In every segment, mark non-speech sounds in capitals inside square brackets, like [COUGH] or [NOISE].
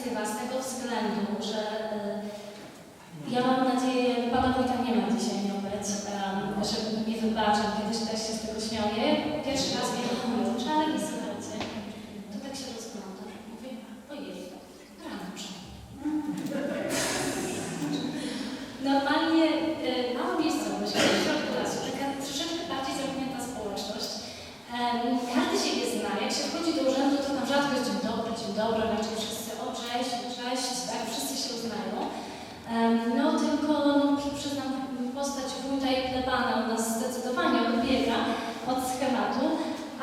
perspektywa z tego względu, że e, ja mam nadzieję, Pana Wójta nie ma dzisiaj obec, um, że mi wybaczy, kiedyś też się z tego śmiało. Pierwszy raz mnie dochodzę, czarek i słuchajcie, to tak się rozgląda. Mówię, ojej, ranocz. Normalnie e, y, mała miejscowość, w środku lasu, taka troszeczkę bardziej zamknięta społeczność. Um, każdy się nie zna, jak się wchodzi do urzędu, to tam rzadko jest dzień dobry, dzień dobry, raczej cześć, cześć, tak, wszyscy się uznają. Em, No tylko no, przyznam, postać wójta i plebana u nas zdecydowanie odbiega od schematu,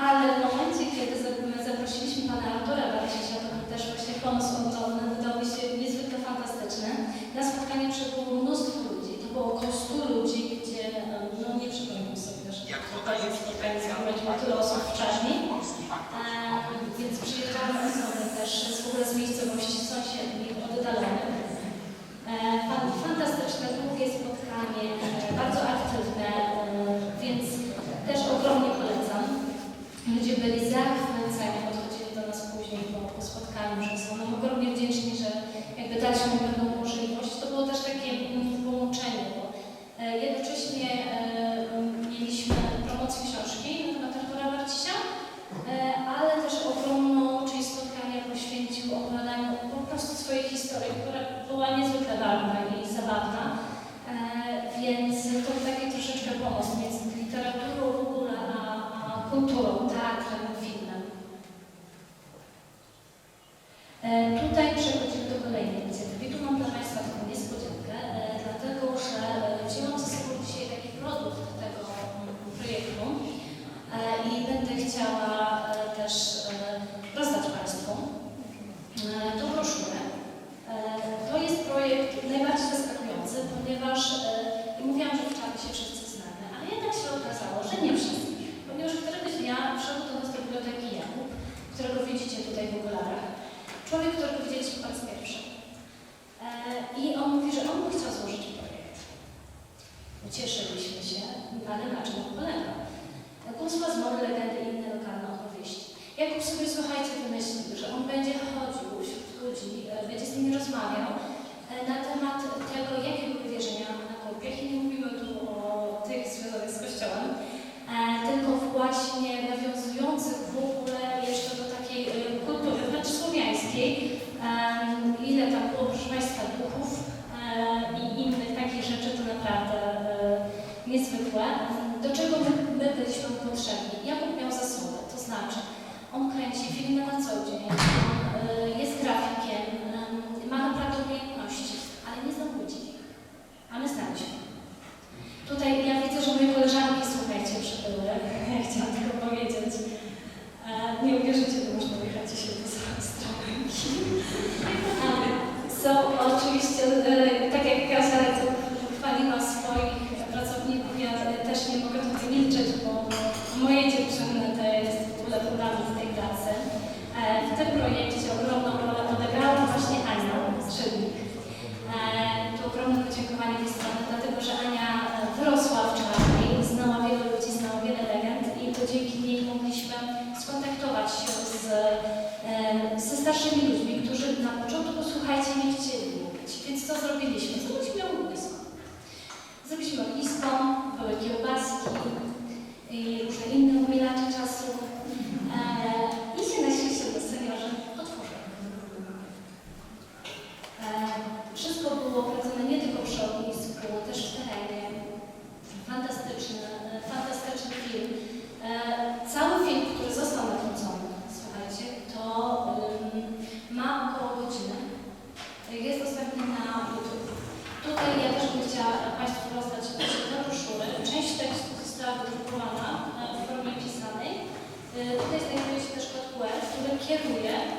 ale w momencie, kiedy za- my zaprosiliśmy pana Artura Barcisia, to też właśnie pomysł oddolny, wydał się niezwykle fantastyczny. Na spotkanie przybyło mnóstwo ludzi, to było około 100 ludzi, gdzie no nie przypominam sobie, że Jak tutaj spotkanie zrobiliśmy tyle osób wcześniej. Em, Więc przyjeżdżały osoby też z, w ogóle z miejscowości Fantastyczne, długie spotkanie, e, bardzo aktywne, e, więc też ogromnie polecam. Ludzie byli zachwyceni, podchodzili do nas później po, po spotkaniu, że są nam ogromnie wdzięczni, że jakby daliśmy im pewną możliwość. To było też takie mm, połączenie, bo e, jednocześnie e, mieliśmy promocję książki na Artura Barcisia, e, ale też ogromną część spotkania poświęcił opowiadaniu po prostu swojej historii, która była niezwykle barwna i zabawna. Więc to taki troszeczkę pomost między literaturą w ogóle, a, a kulturą, teatrem, filmem. E, Tutaj którego widzicie tutaj w okularach. Człowiek, którego widzieliśmy po raz pierwszy. E, I on mówi, że on by chciał złożyć projekt. Ucieszyliśmy się, ale na czym on polega? Kłamstwa zmory, legendy i inne lokalne opowieści. Jakub sobie, słuchajcie, wymyślił, że on będzie chodził wśród ludzi, e, będzie z nimi rozmawiał e, na temat tego, jakie były wierzenia na Kurpiach. I nie mówimy tu o tych związanych z Kościołem, e, tylko właśnie nawiązujących w ogóle jeszcze do takiej e, kultury, wręcz słowiańskiej. Em, Ile tam było, proszę Państwa, duchów e, i innych takich rzeczy, to naprawdę e, niezwykłe. Do czego my, my byliśmy potrzebni? Jakub miał zasoby, to znaczy on kręci filmy na co dzień, on e, jest grafikiem, em, ma naprawdę umiejętności, ale nie zna ludzi. A my znaliśmy. Tutaj ja widzę, że moje koleżanki, słuchajcie, przybyły. [LAUGHS] Chciałam tylko powiedzieć. E, nie uwierzycie, że można jechać się do Ostrołęki. Są oczywiście, e, tak jak Kasia tu chwaliła swoich Słuchajcie, nie chcieli mówić. Więc co zrobiliśmy? Zrobiliśmy umysł. Zrobiliśmy ognisko, były kiełbaski i różne inne umilacze czasu. E, I się naśliśmy do seniorzy otworzyli. Eee, wszystko było prowadzone nie tylko przy ognisku, też w terenie. Fantastyczny, e, fantastyczny film. E, Dziękuję.